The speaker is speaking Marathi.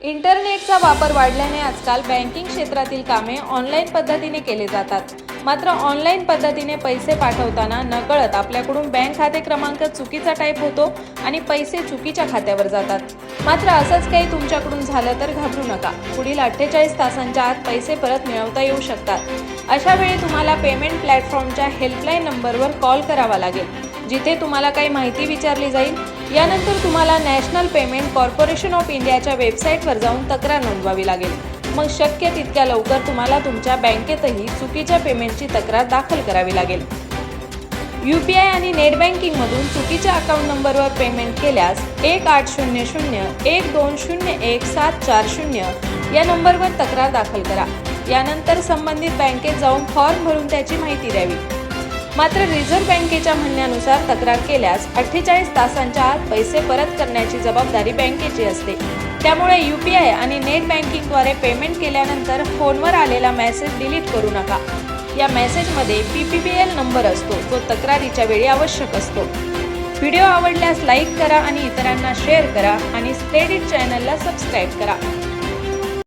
इंटरनेटचा वापर वाढल्याने आजकाल बँकिंग क्षेत्रातील कामे ऑनलाईन पद्धतीने केले जातात. मात्र ऑनलाईन पद्धतीने पैसे पाठवताना नकळत आपल्याकडून बँक खाते क्रमांक चुकीचा टाईप होतो आणि पैसे चुकीच्या खात्यावर जातात. मात्र असंच काही तुमच्याकडून झालं तर घाबरू नका. पुढील अठ्ठेचाळीस तासांच्या आत पैसे परत मिळवता येऊ शकतात. अशा वेळी तुम्हाला पेमेंट प्लॅटफॉर्मच्या हेल्पलाईन नंबरवर कॉल करावा लागेल जिथे तुम्हाला काही माहिती विचारली जाईल यानंतर तुम्हाला नॅशनल पेमेंट कॉर्पोरेशन ऑफ इंडियाच्या वेबसाईटवर जाऊन तक्रार नोंदवावी लागेल. मग शक्य तितक्या लवकर तुम्हाला तुमच्या बँकेतही चुकीच्या पेमेंटची तक्रार दाखल करावी लागेल. यू पी आय आणि नेट बँकिंगमधून चुकीच्या अकाउंट नंबरवर पेमेंट केल्यास एक आठ शून्य शून्य एक दोन शून्य एक सात चार शून्य या नंबरवर तक्रार दाखल करा. यानंतर संबंधित बँकेत जाऊन फॉर्म भरून त्याची माहिती द्यावी. मात्र रिझर्व्ह बँकेच्या म्हणण्यानुसार तक्रार केल्यास अठ्ठेचाळीस तासांच्या आत पैसे परत करण्याची जबाबदारी बँकेची असते. त्यामुळे यू पी आय आणि नेट बँकिंगद्वारे पेमेंट केल्यानंतर फोनवर आलेला मेसेज डिलीट करू नका. या मेसेजमध्ये P P P L number असतो जो तक्रारीच्या वेळी आवश्यक असतो. व्हिडिओ आवडल्यास लाईक करा आणि इतरांना शेअर करा आणि स्प्रेडिट चॅनलला सबस्क्राईब करा.